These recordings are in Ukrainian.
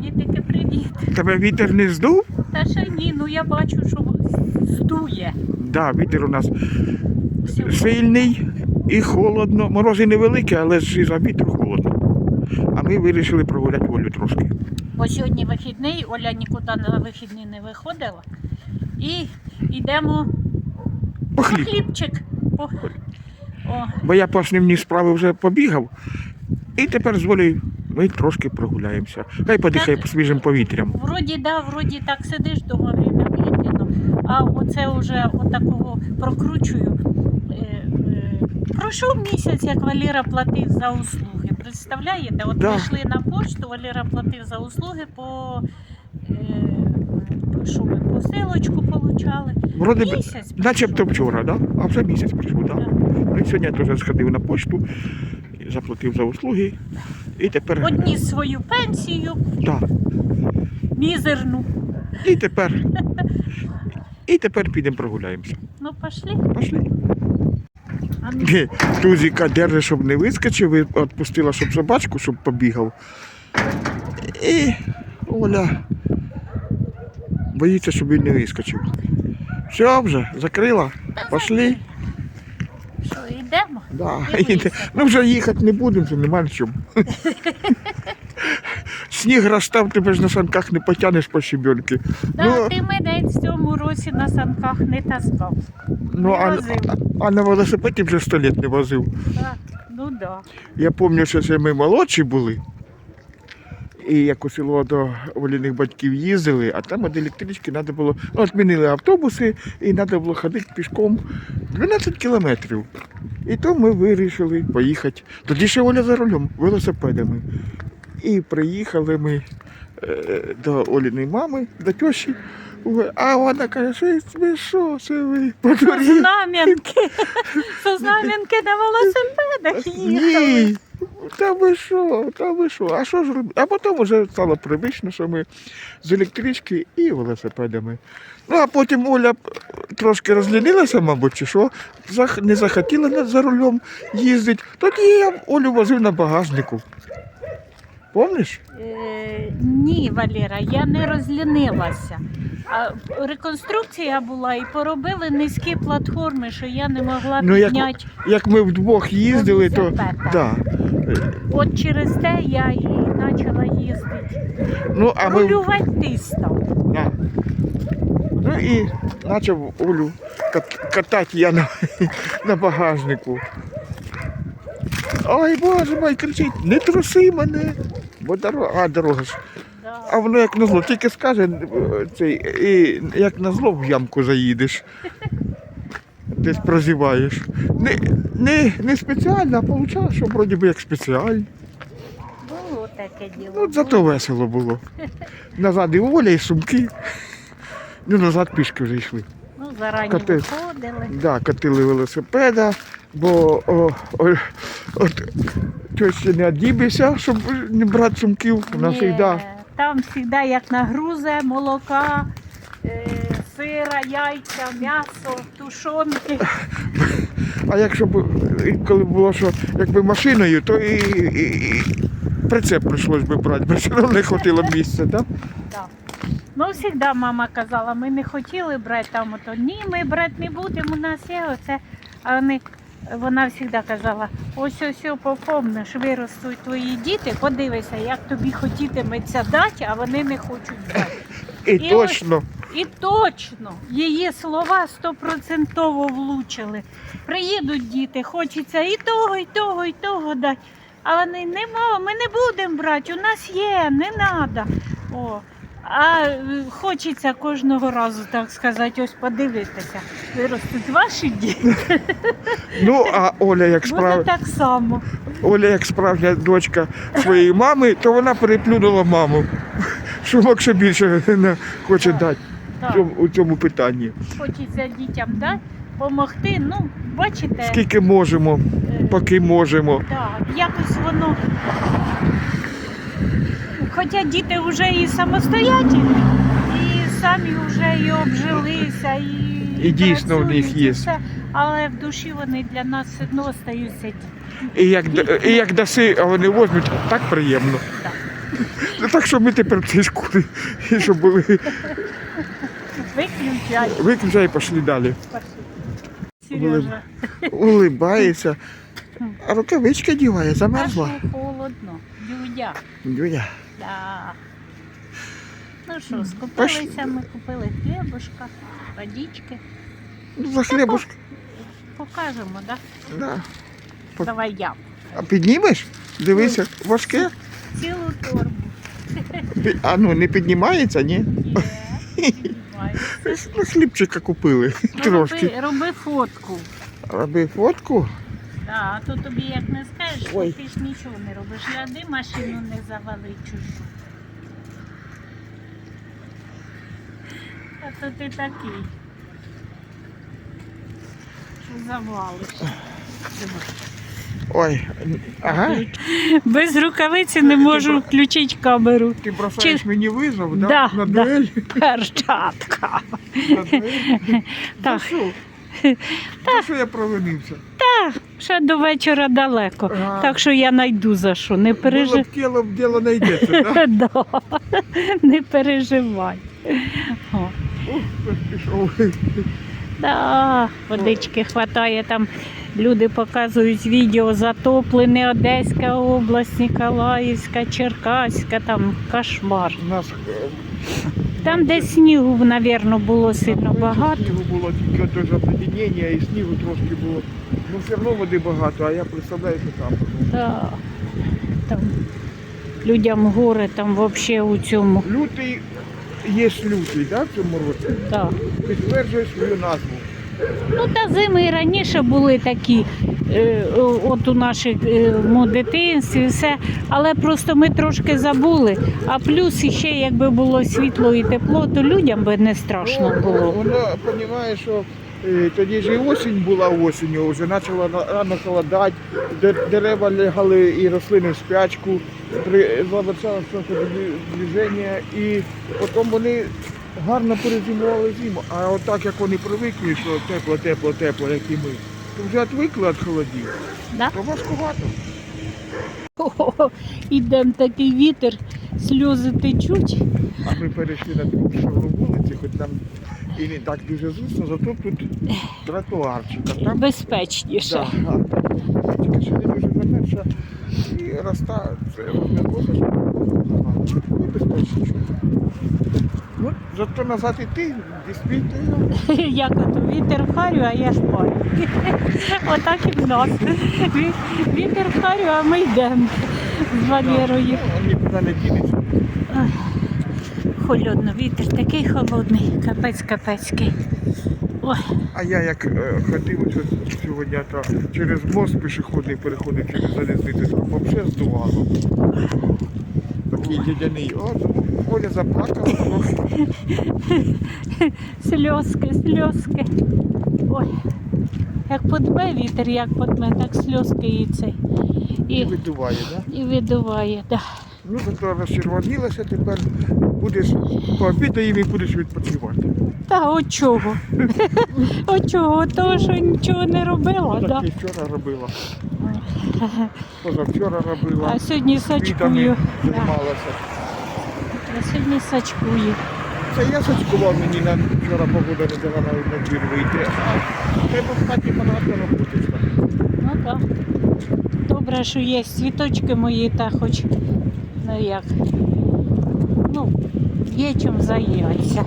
Привітики, привіт. Тебе вітер не здув? Та ще ні, ну я бачу, що здує. Да, вітер у нас Всього. сильний і холодно. Морози невеликі, але ж і за вітер холодно. А ми вирішили прогуляти волю трошки. Бо сьогодні вихідний, Оля нікуди на вихідний не виходила. І йдемо По хліб. хлібчик. По... О, Бо я по основній справи вже побігав. І тепер з волею ми трошки прогуляємося. Хай подихає Так. свіжим повітрям. вроді, да, вроді так сидиш довго время медленно, а оце вже отакого прокручую. Е, е, Пройшов місяць, як Валера платив за услуги. Представляєте? От Да. ми йшли на пошту, Валера платив за услуги по. Е, що ми посилочку получали. Вроде Місяць. начебто вчора, да? а вже місяць пройшов. Да? Да. Ну і сьогодні я теж сходив на почту, заплатив за услуги. І тепер. Одніс свою пенсію, Да. мізерну. І тепер. І тепер підемо прогуляємося. Ну, пошли. Пошли. Ну, Тузіка держить, щоб не вискочив, і відпустила, щоб собачку, щоб побігав. І Оля боїться, щоб він не вискочив. Все вже, закрила. Пошли. Да. І. Ну вже їхати не будемо, вже нема на чому. Сніг розстав, тебе ж на санках не потягнеш по щебенки. Та Ну, ти мене в цьому році на санках не таскав. ну, а, а, а на велосипеді вже сто літ не возив. Так, ну да. Я пам'ятаю, що це ми молодші були. І як у село до воліних батьків їздили, а там від електрички треба було, ну, відмінили автобуси і треба було ходити пішком 12 кілометрів. І то ми вирішили поїхати. Тоді ще Оля за рулем, велосипедами. І приїхали ми е, до Оліної мами, до тещі. А вона каже, що ви що, це ви по дворі? Знам'янки. Со знам'янки на велосипедах їхали. Ні. Та ви що, та ви що? А що ж робити? А потім вже стало привично, що ми з електрички і велосипедами. Ну, а потім Оля трошки розлінилася, мабуть, чи що, не захотіла за рулем їздити. Тоді я Олю возив на багажнику. Помниш? Е, ні, Валера, я не розлінилася. А реконструкція була і поробили низькі платформи, що я не могла Ну, як- підняти. Як ми вдвох їздили, то. Да. От через те я і почала їздити. Ну, а. Рулювати ти став. Да. Ну і почав Олю кат- катати я на, на багажнику. Ой, боже мой, кричить, не труси мене. Бо дорога, а дорога ж. Да. А воно як назло, тільки скаже е, цей, і як назло в ямку заїдеш. Десь прозіваєш. Не, не, не спеціально, а виходить, що вроді би як спеціально. Було таке діло. Ну, зато весело було. Назад і Оля, і сумки. Ну, назад пішки вже йшли. Ну, зарані Коти. виходили. Да, катили велосипеда, бо о, о, от щось не одібився, щоб не брати сумків. Вона Ні, завжди. Там завжди як нагрузе, молока, сира, яйця, м'ясо, тушонки. А якщо б коли було, що якби машиною, то і, і, і прицеп прийшлось би брати, бо все одно не хватило місця, так? Да. Ну, завжди мама казала, ми не хотіли брати там, ото ні, ми брати не будемо, у нас є оце. А вони, вона завжди казала, ось ось ось попомниш, виростуть твої діти, подивися, як тобі хотітиметься дати, а вони не хочуть брати. І, І точно. І точно її слова стопроцентово влучили. Приїдуть діти, хочеться і того, і того, і того дати. А вони нема, ми не будемо брати, у нас є, не треба. О. А е, хочеться кожного разу, так сказати, ось подивитися. Виростуть ваші діти, Ну, а Оля як буде справ... так само. Оля, як справжня дочка своєї мами, то вона переплюнула маму. Що Макса більше не хоче дати Так, у цьому питанні. хочеться дітям дати, допомогти. Ну, бачите, Скільки можемо, е, поки можемо. Так, якось воно. Хоча діти вже і самостоятельні, і самі вже і обжилися, і, І дійсно в них працюють, і є. все, але в душі вони для нас все одно остаються. І як, і як даси, а вони возьмуть, так приємно. Так що ми тепер в цій шкурі, і щоб були, Виключай. виключай і пішли далі. Сережа. Улибається. А рукавички діває, замерзла. Аж холодно. Дюдя. Дюня. Да. Ну що, скупилися, ми купили хлібушка, водички. Ну, за хлібушка. Покажемо, так? Да. Да? Пок- Давай я. А піднімеш? Дивися, важке. Цілу торбу. Пі- А ну не піднімається, ні? Є. Ну, хлібчика купили Ну, трошки. Роби, роби фотку. Роби фотку. Да, а то тобі як не скажеш, то Ой. ти ж нічого не робиш. Гляди, машину не завали чужу. А то ти такий. Що завалиш. Ой, ага. Без рукавиці не можу включити камеру. Ти бросаєш Чи- мені визов, Да, да? На да. дуель? Перчатка. На дуель? За Так. що? За що я провинився? Ще до вечора далеко. Ага. Так що я найду за що. Не Було переживай. б тіло, діло знайдеться, да? Да. Не переживай. О. Ух, пішов. Да, водички хватає там. Люди показують відео затоплене Одеська область, Ніколаївська, Черкаська, там кошмар. У нас е, Там, де снігу, напевно, було сильно багато. Снігу було тільки ж обледенення і снігу трошки було. Ну все одно води багато, а я представляю, що там. Да. Там людям горе там взагалі у цьому. Лютий є лютий, да, в цьому році? Да. Підтверджує свою назву. Ну та зими і раніше були такі, е, от у наших е, дитинстві, все. Але просто ми трошки забули. А плюс ще якби було світло і тепло, то людям би не страшно Ну, було. Воно розуміє, що е, тоді ж і осінь була осінню, вже почало на- рано холодати, дерева лягали і рослини в спячку, завершалося движення, і потім вони гарно перезимували зиму. А отак як вони привикли, що тепло, тепло, тепло, як і ми, то вже відвикли від холодів, Да? то важкувато. О, Ідем такий вітер, сльози течуть. А ми перейшли на сторону вулиці, хоч там і не так дуже зручно, зато тут тротуарчик, а там Безпечніше. Да. Тільки ще не дуже замерша і роста це розмірковка, що і безпечно. Ну, зато назад іти, дійсно, Як от вітер в харю, а я шпарю. Отак і в нас. Вітер в харю, а ми йдемо з Валерою. ну, нікуди не дінеться. Холодно, вітер такий холодний, капець капецький. Ой, А я як е, ходив ось сьогодні, то через мост пішохідний переходив через залізницю, там взагалі здувало. Такий дядяний. О, Оля заплакала сльозки, сльозки. Ой. Як подме вітер, як подме, так сльозки і цей. І І, видуває, так? Да? і видуває. Да. Ну, зато розчервонілася, тепер будеш пообідаємо і будеш відпочивати. Та от чого? От чого? Того, що нічого не робила, Так да? і вчора робила. Позавчора робила. а сьогодні. Да. займалася. А сьогодні сачкую. Це я сачкував мені на вчора погода не дала навіть на двір вийти. А треба в хаті багато роботи. Ну так. Добре, що є цвіточки мої, та хоч ну як. Ну, є чим зайнятися.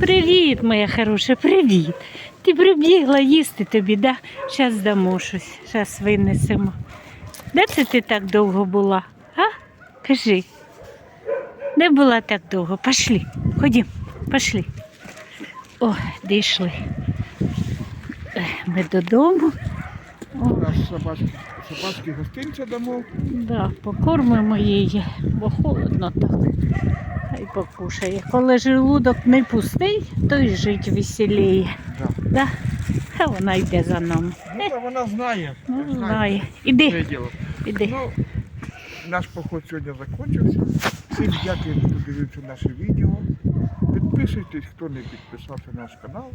Привіт, моя хороша, привіт. Ти прибігла їсти тобі, да? Зараз дамо щось, зараз винесемо. Де це ти так довго була? А? Кажи. Де була так довго? Пошли. Ходім, пошли. О, дійшли. Е, Ми додому. У нас собачки, собачки гостинця дамо. Да, покормимо її, бо холодно так. Хай покушає. Коли желудок не пустий, то й жить веселіє. Да. Да? А вона йде за нами. Ну, та вона знає. Ну, знає. знає. Іди, іди. Ну, наш поход сьогодні закінчився. Всім дякую, хто дивився наше відео. Підписуйтесь, хто не підписався на наш канал.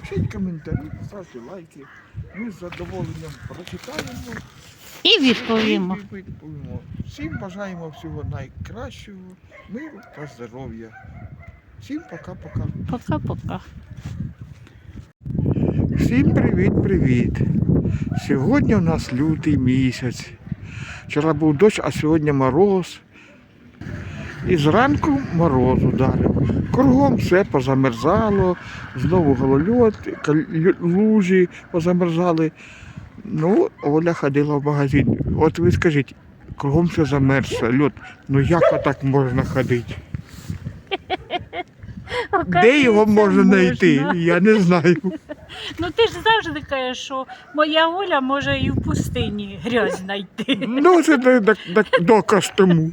Пишіть коментарі, ставте лайки. Ми з задоволенням прочитаємо І відповімо. І відповімо. Всім бажаємо всього найкращого, миру та здоров'я. Всім пока-пока. Пока-пока. Всім привіт-привіт. Сьогодні у нас лютий місяць. Вчора був дощ, а сьогодні мороз. І зранку мороз ударив. Кругом все позамерзало, знову голольот, лужі позамерзали. Ну, Оля ходила в магазин. От ви скажіть, кругом все замерзло, льот. Ну як отак можна ходити? Де його можна знайти? Я не знаю. Ну ти ж завжди кажеш, що моя Оля може і в пустині грязь знайти. Ну, це до- до- до- доказ тому.